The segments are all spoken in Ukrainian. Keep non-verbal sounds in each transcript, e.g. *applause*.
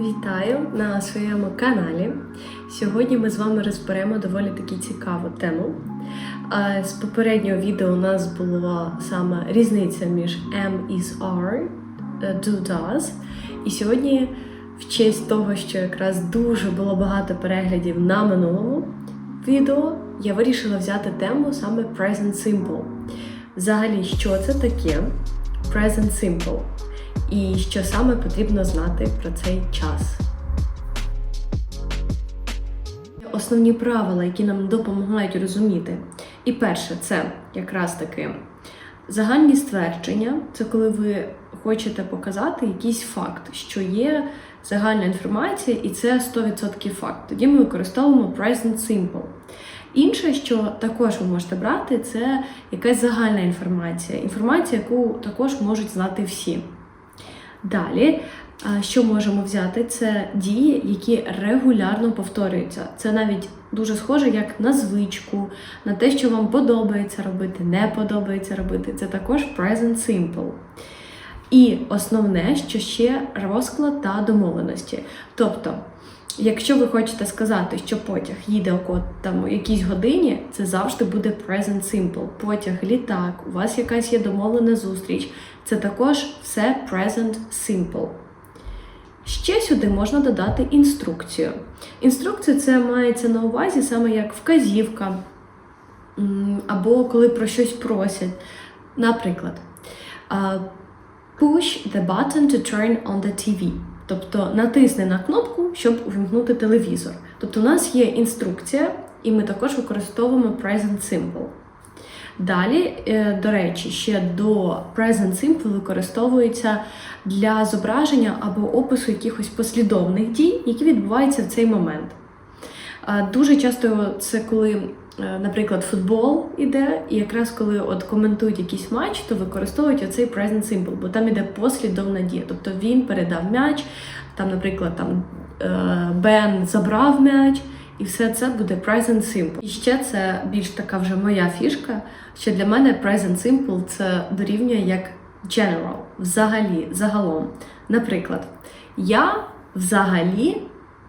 Вітаю на своєму каналі. Сьогодні ми з вами розберемо доволі таки цікаву тему. З попереднього відео у нас була саме різниця між am is are, е, do does. І сьогодні, в честь того, що якраз дуже було багато переглядів на минулому відео, я вирішила взяти тему саме present simple. Взагалі, що це таке present simple? І що саме потрібно знати про цей час. Основні правила, які нам допомагають розуміти. І перше, це якраз таки загальні ствердження. Це коли ви хочете показати якийсь факт, що є загальна інформація, і це 100% факт. Тоді ми використовуємо present simple. Інше, що також ви можете брати, це якась загальна інформація. Інформація, яку також можуть знати всі. Далі, що можемо взяти, це дії, які регулярно повторюються. Це навіть дуже схоже як на звичку, на те, що вам подобається робити, не подобається робити. Це також present simple. І основне, що ще розклад та домовленості. Тобто, якщо ви хочете сказати, що потяг їде о там, якійсь годині, це завжди буде present simple. Потяг, літак, у вас якась є домовлена зустріч. Це також все present simple. Ще сюди можна додати інструкцію. Інструкція це мається на увазі саме як вказівка, або коли про щось просять. Наприклад, push the button to turn on the TV. Тобто натисни на кнопку, щоб увімкнути телевізор. Тобто, у нас є інструкція, і ми також використовуємо present simple. Далі, е, до речі, ще до Present Simple використовується для зображення або опису якихось послідовних дій, які відбуваються в цей момент. Дуже часто це коли, наприклад, футбол іде, і якраз коли от коментують якийсь матч, то використовують оцей present simple, бо там іде послідовна дія. Тобто він передав м'яч, там, наприклад, там е, Бен забрав м'яч. І все це буде present simple. І ще це більш така вже моя фішка, що для мене present simple це дорівнює як general, взагалі, загалом. Наприклад, я взагалі,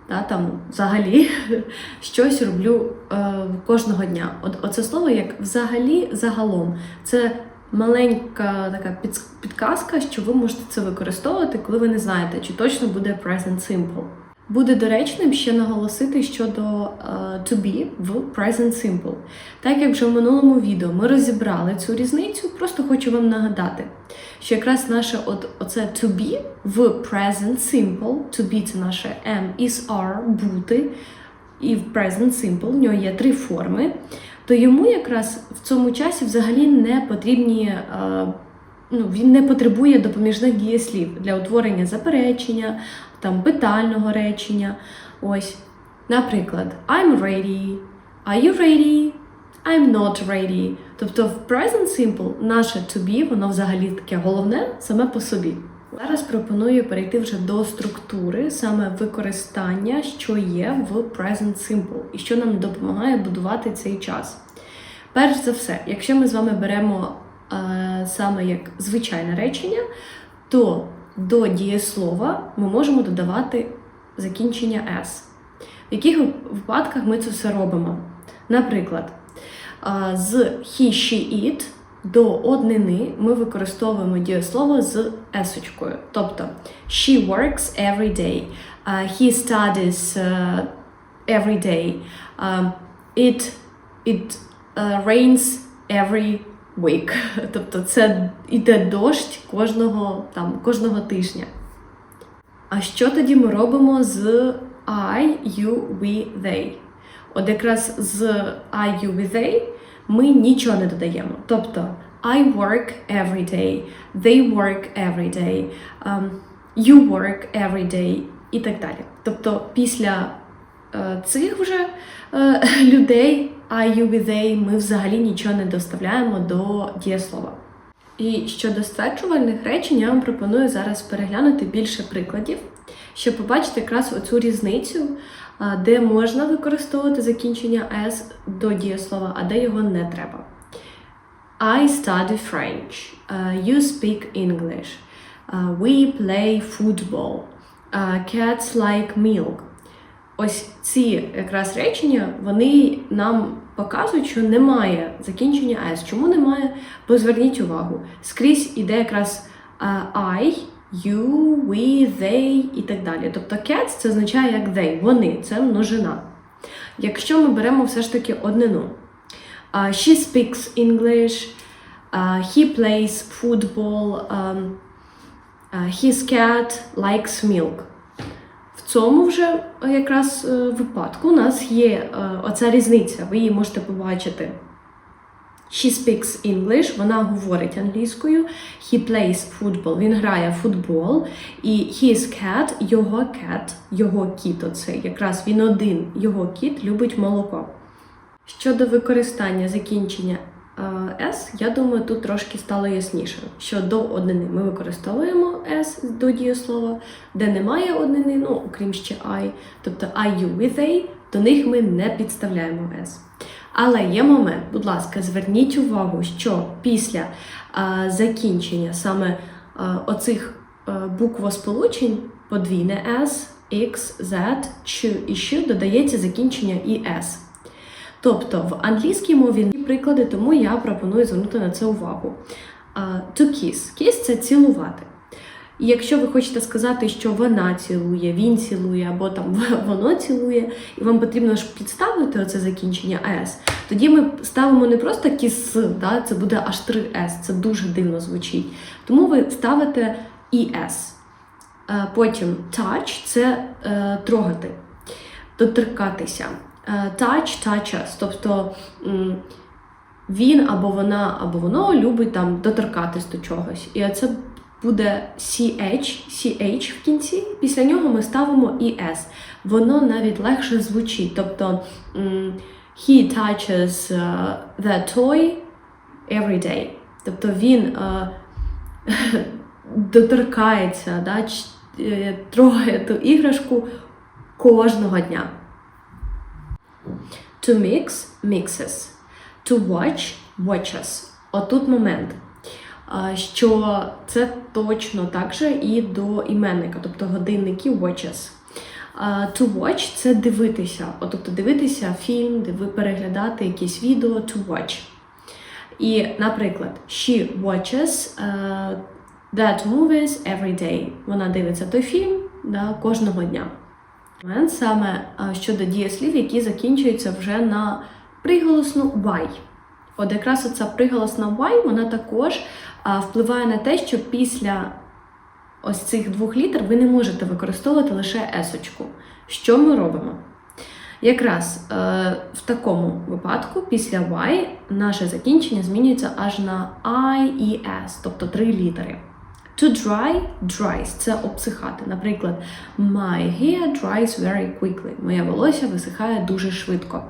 та, там, взагалі *laughs* щось роблю е, кожного дня. От Оце слово як взагалі загалом. Це маленька така підказка, що ви можете це використовувати, коли ви не знаєте, чи точно буде present simple. Буде доречним ще наголосити щодо uh, to be в present simple. Так як вже в минулому відео ми розібрали цю різницю, просто хочу вам нагадати, що якраз наше от, оце to be в present simple, to be це наше am, is, are, бути, і в present simple в нього є три форми, то йому якраз в цьому часі взагалі не потрібні. Uh, ну, Він не потребує допоміжних дієслів для утворення заперечення, там питального речення. Ось, Наприклад, I'm ready, are you ready? I'm not ready. Тобто в present simple наше to be, воно взагалі таке головне саме по собі. Зараз пропоную перейти вже до структури, саме використання, що є в present simple, і що нам допомагає будувати цей час. Перш за все, якщо ми з вами беремо е, саме як звичайне речення, то до дієслова ми можемо додавати закінчення S. В яких випадках ми це все робимо? Наприклад, з he, she, it до однини ми використовуємо дієслово з есочкою. Тобто she works every day, he studies every day, it, it rains every week. *laughs* Тобто це йде дощ кожного там, кожного тижня. А що тоді ми робимо з I, you, we, they? От якраз з I, you, we, they ми нічого не додаємо. Тобто I work every day, they work every day, um, you work every day і так далі. Тобто після uh, цих вже uh, *laughs* людей We, they ми взагалі нічого не доставляємо до дієслова. І щодо стверджувальних речень, я вам пропоную зараз переглянути більше прикладів, щоб побачити якраз оцю різницю, де можна використовувати закінчення S до дієслова, а де його не треба. I study French. You speak English. We play football. Cats like milk. Ось ці якраз речення вони нам показують, що немає закінчення S. Чому немає? Бо увагу, скрізь іде якраз I, you, we, they і так далі. Тобто cats це означає як they, вони, це множина. Якщо ми беремо все ж таки однину, she speaks English, he plays football, а, his cat likes milk. Цьому вже е, якраз е, випадку у нас є е, оця різниця, ви її можете побачити. She speaks English, вона говорить англійською. He plays football, він грає в футбол. І his cat, його cat, його кіт, оце якраз він один, його кіт любить молоко. Щодо використання закінчення S, я думаю, тут трошки стало ясніше, що до однини ми використовуємо S до дієслова, де немає однини, ну окрім ще I, тобто I, you, we, they, до них ми не підставляємо S. Але є момент, будь ласка, зверніть увагу, що після е, закінчення саме е, оцих е, буквосполучень подвійне S, X, Z, Ч і Щ додається закінчення і S. Тобто в англійській мові є приклади, тому я пропоную звернути на це увагу. To kiss. Kiss – це цілувати. І якщо ви хочете сказати, що вона цілує, він цілує, або там *laughs* воно цілує, і вам потрібно ж підставити оце закінчення S, тоді ми ставимо не просто kiss, да, це буде аж 3 S, це дуже дивно звучить. Тому ви ставите ES. Е, Потім touch це е, трогати, доторкатися. Е, touch, touch us, тобто він або вона, або воно любить там доторкатись до чогось. І це буде CH, CH в кінці. Після нього ми ставимо ES. Воно навіть легше звучить. Тобто he touches uh, the toy every day. Тобто він е, *laughs* доторкається, да, е, трогає ту іграшку кожного дня. To mix mixes. To watch watches. Отут момент. Що це точно так же і до іменника, тобто годинники watches. To watch це дивитися, От, тобто дивитися фільм, переглядати якісь відео to watch. І, наприклад, she watches uh, that movies every day. Вона дивиться той фільм да, кожного дня. Момент саме щодо дієслів, які закінчуються вже на приголосну y. От якраз оця приголосна y, вона також впливає на те, що після ось цих двох літер ви не можете використовувати лише есочку. Що ми робимо? Якраз е, в такому випадку після y наше закінчення змінюється аж на I і S, тобто три літери. To dry dries це обсихати. Наприклад, my hair dries very quickly. Моє волосся висихає дуже швидко.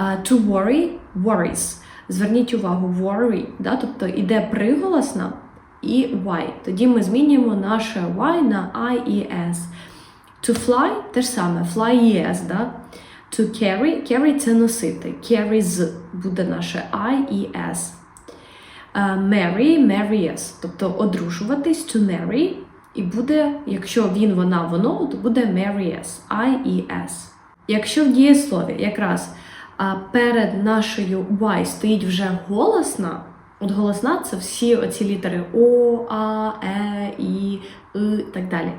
Uh, to worry worries. Зверніть увагу, worry, да? тобто іде приголосна і y. Тоді ми змінюємо наше y на I і S. To fly те ж саме, fly і S, да? To carry, carry це носити. Carries буде наше I і S. Uh, marry, marries, тобто одружуватись, to marry, і буде, якщо він, вона, воно, то буде marries, I і S. Якщо в дієслові якраз перед нашою Y стоїть вже голосна, от голосна це всі оці літери О, А, Е, І і так далі.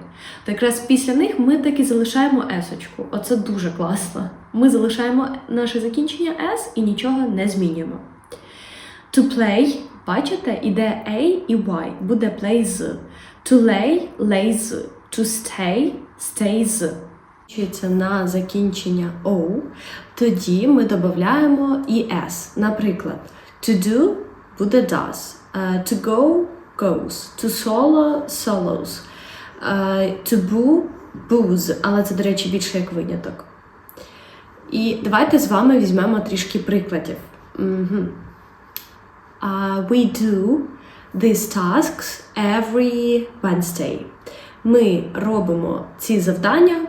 То якраз після них ми таки залишаємо есочку. Оце дуже класно. Ми залишаємо наше закінчення S і нічого не змінюємо. To play, бачите, іде A і Y, буде play з. To lay, lay. To stay, stay з. Вчиться на закінчення O, тоді ми додаємо і S. Наприклад, to do буде does, uh, to go goes, to solo solos, uh, to boo boos, але це, до речі, більше як виняток. І давайте з вами візьмемо трішки прикладів. Угу. Uh, we do these tasks every Wednesday. Ми робимо ці завдання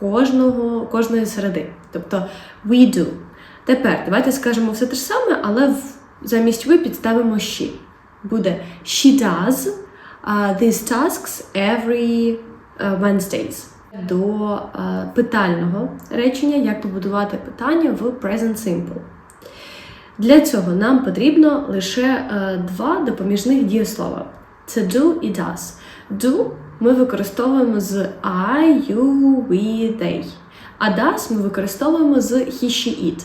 кожного, кожної середи. Тобто we do. Тепер давайте скажемо все те ж саме, але в, замість ви підставимо she. Буде she does uh, these tasks every е, Wednesdays. До е, питального речення, як побудувати питання в Present Simple. Для цього нам потрібно лише е, два допоміжних дієслова: це do і does. Do ми використовуємо з I, you, we, they. А does ми використовуємо з he, she, it.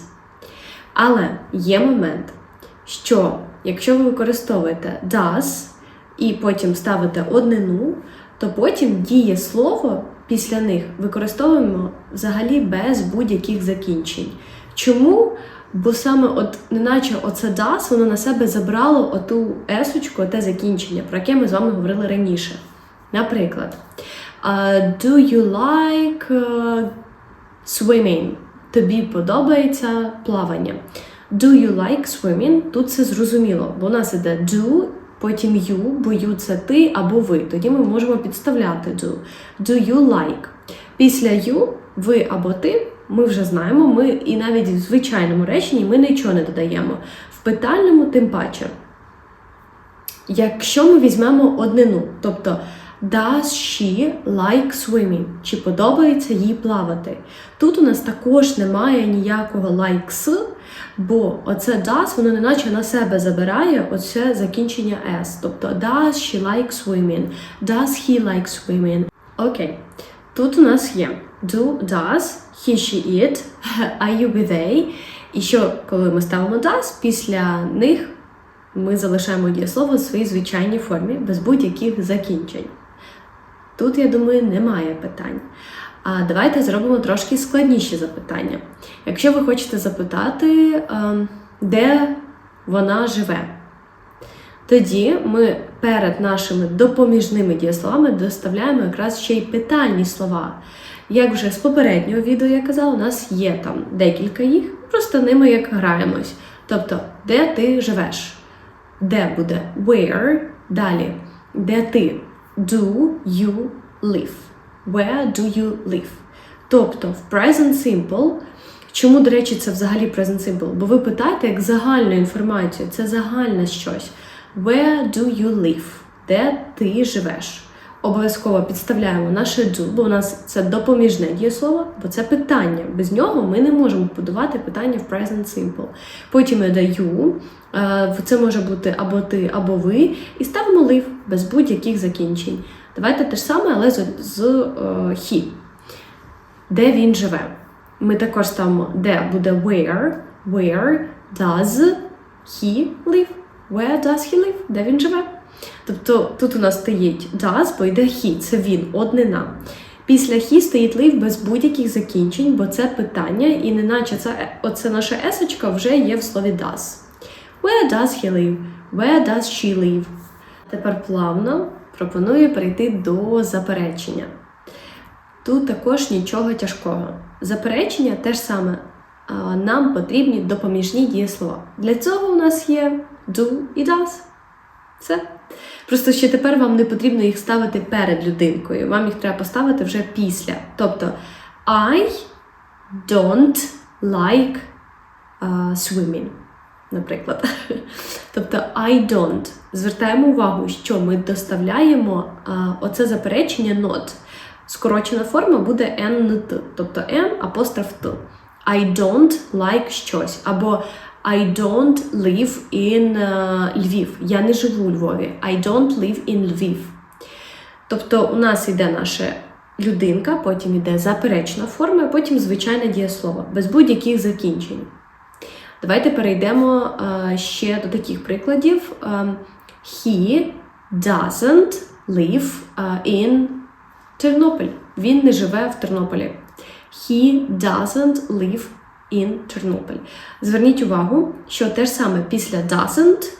Але є момент, що якщо ви використовуєте does і потім ставите однину, то потім дієслово після них використовуємо взагалі без будь-яких закінчень. Чому? Бо саме от, неначе оце does, воно на себе забрало оту есочку, те закінчення, про яке ми з вами говорили раніше. Наприклад, uh, do you like uh, swimming? Тобі подобається плавання. Do you like swimming? Тут це зрозуміло, бо у нас іде do, потім you, бо you це ти або ви. Тоді ми можемо підставляти do. Do you like? Після you, ви або ти, ми вже знаємо, ми і навіть в звичайному реченні ми нічого не додаємо. В питальному тим паче. Якщо ми візьмемо однину, тобто Does she like swimming? Чи подобається їй плавати? Тут у нас також немає ніякого likes, бо оце does, воно неначе на себе забирає оце закінчення s. Тобто does she like swimming? Does he like swimming? Окей. Тут у нас є do, does, he, she, it, are you, be they. І що, коли ми ставимо does, після них ми залишаємо дієслово в своїй звичайній формі, без будь-яких закінчень. Тут, я думаю, немає питань. А давайте зробимо трошки складніші запитання. Якщо ви хочете запитати, ем, де вона живе, тоді ми перед нашими допоміжними дієсловами доставляємо якраз ще й питальні слова. Як вже з попереднього відео я казала, у нас є там декілька їх, просто ними як граємось. Тобто, де ти живеш? Де буде where, далі, де ти? Do you live? Where do you live? Тобто в present simple, чому, до речі, це взагалі present simple? Бо ви питаєте як загальну інформацію, це загальне щось. Where do you live? Де ти живеш? Обов'язково підставляємо наше do, бо у нас це допоміжне дієслово, бо це питання. Без нього ми не можемо будувати питання в present simple. Потім я даю, е, це може бути або ти, або ви, і ставимо live без будь-яких закінчень. Давайте те ж саме, але з, з е, he. Де він живе? Ми також ставимо де буде where, where does he live? Where does he live? Де він живе? Тобто тут у нас стоїть does, бо йде he, це він, однина. Після he стоїть live без будь-яких закінчень, бо це питання, і неначе це, оце наша есочка вже є в слові does. Where does he live? Where does she live? Тепер плавно пропоную перейти до заперечення. Тут також нічого тяжкого. Заперечення теж саме. Нам потрібні допоміжні дієслова. Для цього у нас є do і does. Все. Просто ще тепер вам не потрібно їх ставити перед людинкою. Вам їх треба поставити вже після. Тобто I don't like uh, swimming, наприклад. *laughs* Тобто I don't. Звертаємо увагу, що ми доставляємо uh, оце заперечення not. Скорочена форма буде NT, тобто N апостроф Т. I don't like щось. Або I don't live in uh, Львів. Я не живу у Львові. I don't live in Lviv. Тобто у нас йде наша людинка, потім йде заперечна форма, потім звичайне дієслово, без будь-яких закінчень. Давайте перейдемо uh, ще до таких прикладів. Um, he doesn't live uh, in Тернопіль. Він не живе в Тернополі. He doesn't live in Тернопіль. Зверніть увагу, що те ж саме після doesn't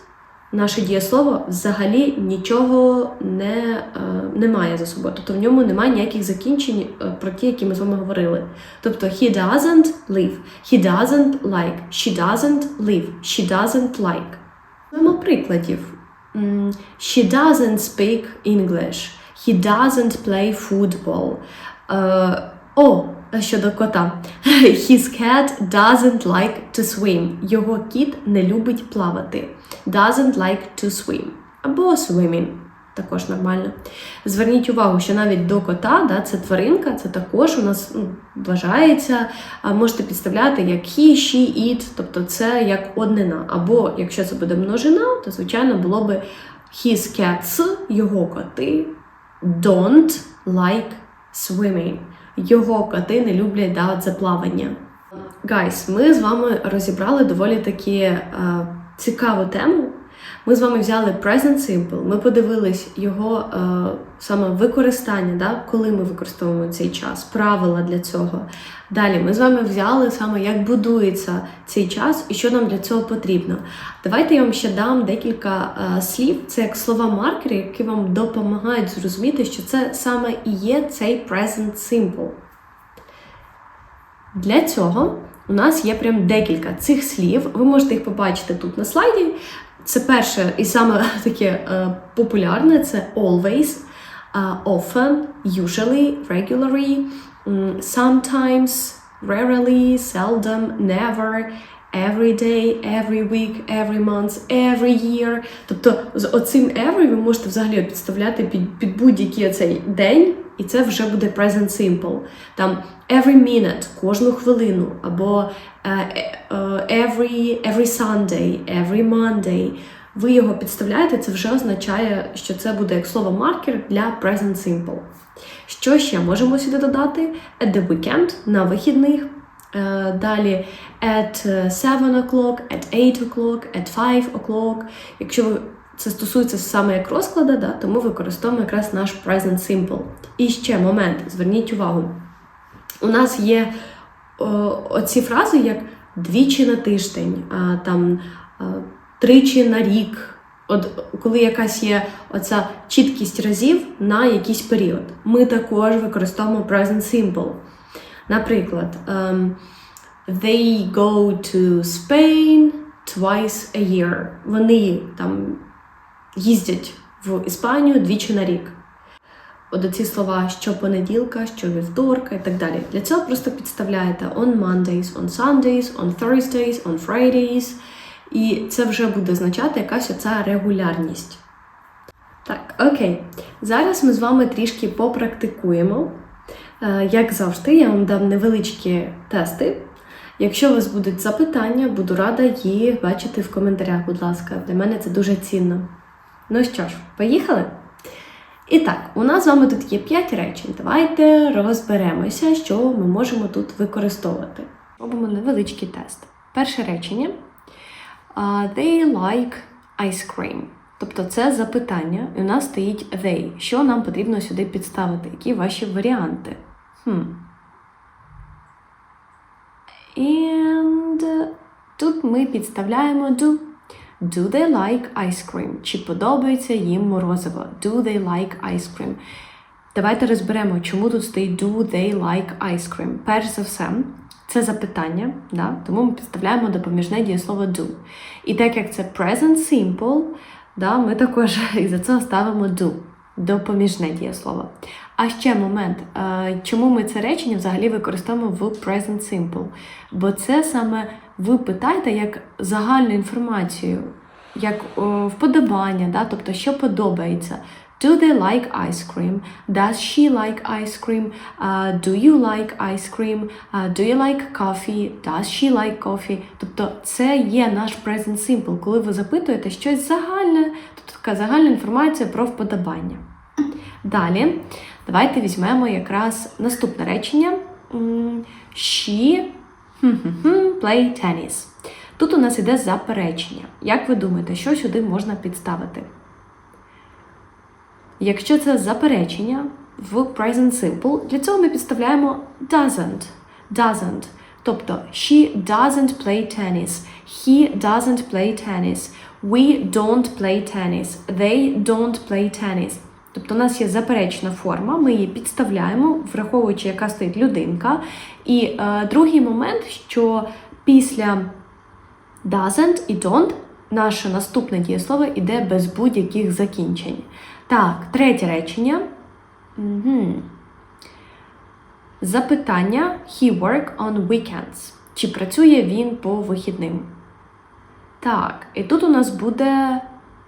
наше дієслово взагалі нічого не, е, не має за собою. Тобто в ньому немає ніяких закінчень е, про ті, які ми з вами говорили. Тобто he doesn't live, he doesn't like, she doesn't live, she doesn't like. Маємо прикладів. She doesn't speak English. He doesn't play football. Е, о, щодо кота. *laughs* His cat doesn't like to swim. Його кіт не любить плавати. Doesn't like to swim. Або swimming. Також нормально. Зверніть увагу, що навіть до кота, да, це тваринка, це також у нас ну, вважається. Можете підставляти як he, she, it, тобто це як однина. Або якщо це буде множина, то звичайно було би his cats, його коти don't like swimming. Його коти не люблять да, це плавання. Гайс, ми з вами розібрали доволі таки е, цікаву тему. Ми з вами взяли Present Simple, ми подивились його е, саме використання, да, коли ми використовуємо цей час, правила для цього. Далі ми з вами взяли саме, як будується цей час і що нам для цього потрібно. Давайте я вам ще дам декілька е, слів. Це як слова-маркери, які вам допомагають зрозуміти, що це саме і є цей Present Simple. Для цього у нас є прям декілька цих слів. Ви можете їх побачити тут на слайді. Це перше і саме таке е, популярне це always, е, often, usually, regularly, sometimes, rarely, seldom, never, every day, every week, every month, every year. Тобто з оцим every ви можете взагалі підставляти під, під будь-який цей день, і це вже буде present simple. Там every minute, кожну хвилину, або е, е, е, every, every Sunday, every Monday. Ви його підставляєте, це вже означає, що це буде як слово маркер для present simple. Що ще можемо сюди додати? At the weekend на вихідних. Далі at 7 o'clock, at 8 o'clock, at 5 o'clock. Якщо ви це стосується саме як розкладу, да, то ми використовуємо якраз наш present simple. І ще момент, зверніть увагу. У нас є о, оці фрази, як двічі на тиждень, а, там а, тричі на рік. От коли якась є оця чіткість разів на якийсь період. Ми також використовуємо present simple. Наприклад, ем, they go to Spain twice a year. Вони там їздять в Іспанію двічі на рік. От ці слова щопонеділка, щовівторка і так далі. Для цього просто підставляєте on Mondays, on Sundays, on Thursdays, on Fridays. І це вже буде означати якась оця регулярність. Так, окей. Зараз ми з вами трішки попрактикуємо. Е, Як завжди, я вам дам невеличкі тести. Якщо у вас будуть запитання, буду рада їх бачити в коментарях, будь ласка. Для мене це дуже цінно. Ну що ж, поїхали? І так, у нас з вами тут є 5 речень. Давайте розберемося, що ми можемо тут використовувати. Робимо невеличкий тест. Перше речення. They like ice cream. Тобто це запитання, і у нас стоїть they. Що нам потрібно сюди підставити? Які ваші варіанти? Хм. And тут ми підставляємо do. Do they like ice cream? Чи подобається їм морозиво? Do they like ice cream? Давайте розберемо, чому тут стоїть do they like ice cream. Перш за все, це запитання, да? тому ми підставляємо допоміжне дієслово do. І так як це present simple, да, ми також *laughs* із за цього ставимо do. Допоміжне дієслово. А ще момент, е, чому ми це речення взагалі використовуємо в present simple? Бо це саме ви питаєте як загальну інформацію, як вподобання, да? тобто що подобається. Do they like ice cream? Does she like ice cream? Uh, do you like ice cream? Uh, do you like coffee? Does she like coffee? Тобто це є наш present simple, коли ви запитуєте щось загальне, тобто така загальна інформація про вподобання. Далі, давайте візьмемо якраз наступне речення. She play tennis. Тут у нас іде заперечення. Як ви думаєте, що сюди можна підставити? Якщо це заперечення в present simple, для цього ми підставляємо doesn't. Doesn't. Тобто she doesn't play tennis. He doesn't play tennis. We don't play tennis. They don't play tennis. Тобто у нас є заперечна форма, ми її підставляємо, враховуючи, яка стоїть людинка. І е, другий момент, що після doesn't і don't наше наступне дієслово йде без будь-яких закінчень. Так, третє речення. Угу. Запитання he work on weekends. Чи працює він по вихідним? Так, і тут у нас буде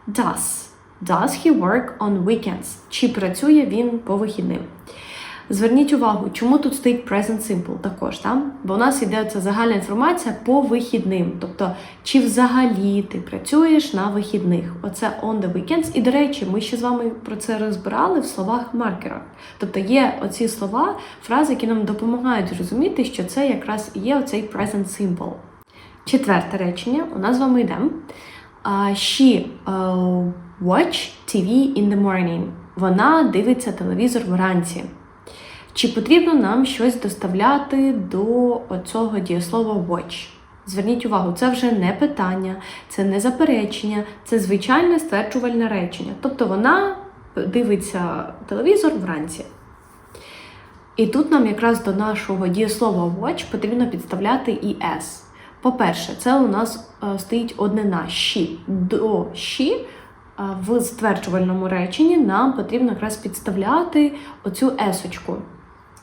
does. Does he work on weekends? Чи працює він по вихідним? Зверніть увагу, чому тут стоїть present simple також, там? бо у нас йде ця загальна інформація по вихідним. Тобто, чи взагалі ти працюєш на вихідних? Оце on the weekends. І, до речі, ми ще з вами про це розбирали в словах маркера. Тобто є оці слова, фрази, які нам допомагають зрозуміти, що це якраз і є оцей present simple. Четверте речення у нас з вами йде. Uh, she uh, watch TV in the morning. Вона дивиться телевізор вранці. Чи потрібно нам щось доставляти до оцього дієслова watch? Зверніть увагу, це вже не питання, це не заперечення, це звичайне стверджувальне речення. Тобто вона дивиться телевізор вранці. І тут нам якраз до нашого дієслова watch потрібно підставляти і s. По-перше, це у нас е, стоїть однина she. До she в стверджувальному реченні нам потрібно якраз підставляти оцю есочку.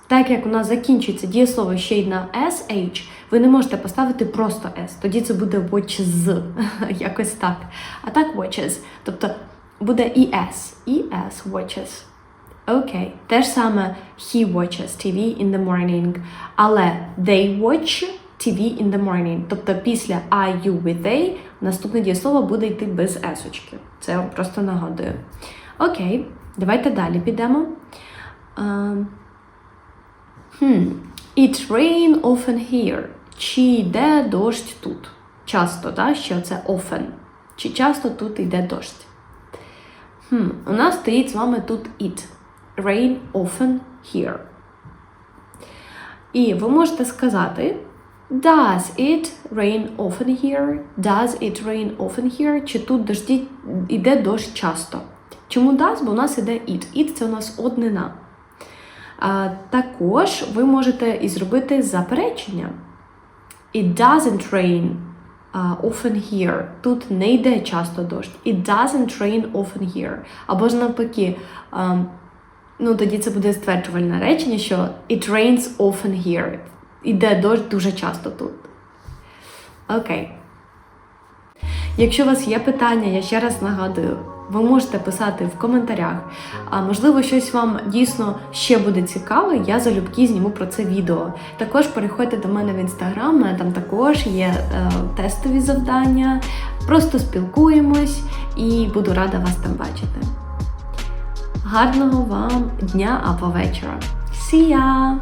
Так як у нас закінчується дієслово ще й на SH, ви не можете поставити просто S. Тоді це буде watches, *laughs* якось так. А так watches. Тобто буде і S. І S watches. Окей. Те ж саме he watches TV in the morning. Але they watch TV in the morning. Тобто після I, you, we, they наступне дієслово буде йти без есочки. Це я просто нагадую. Окей, давайте далі підемо. Ем, Хм. It rain often here. Чи йде дощ тут? Часто, так? Що це often. Чи часто тут йде дощ? Хм. У нас стоїть з вами тут it. Rain often here. І ви можете сказати Does it rain often here? Does it rain often here? Чи тут дожді йде дощ часто? Чому does? Бо у нас іде it. It це у нас однина. А, також ви можете і зробити заперечення. It doesn't rain often here. Тут не йде часто дощ. It doesn't rain often here. Або ж навпаки, ну тоді це буде стверджувальне речення, що it rains often here. Іде дощ дуже часто тут. Окей. Якщо у вас є питання, я ще раз нагадую, ви можете писати в коментарях. А можливо, щось вам дійсно ще буде цікаве, я залюбки зніму про це відео. Також переходьте до мене в інстаграм, там також є е, тестові завдання. Просто спілкуємось і буду рада вас там бачити. Гарного вам дня або вечора. See ya!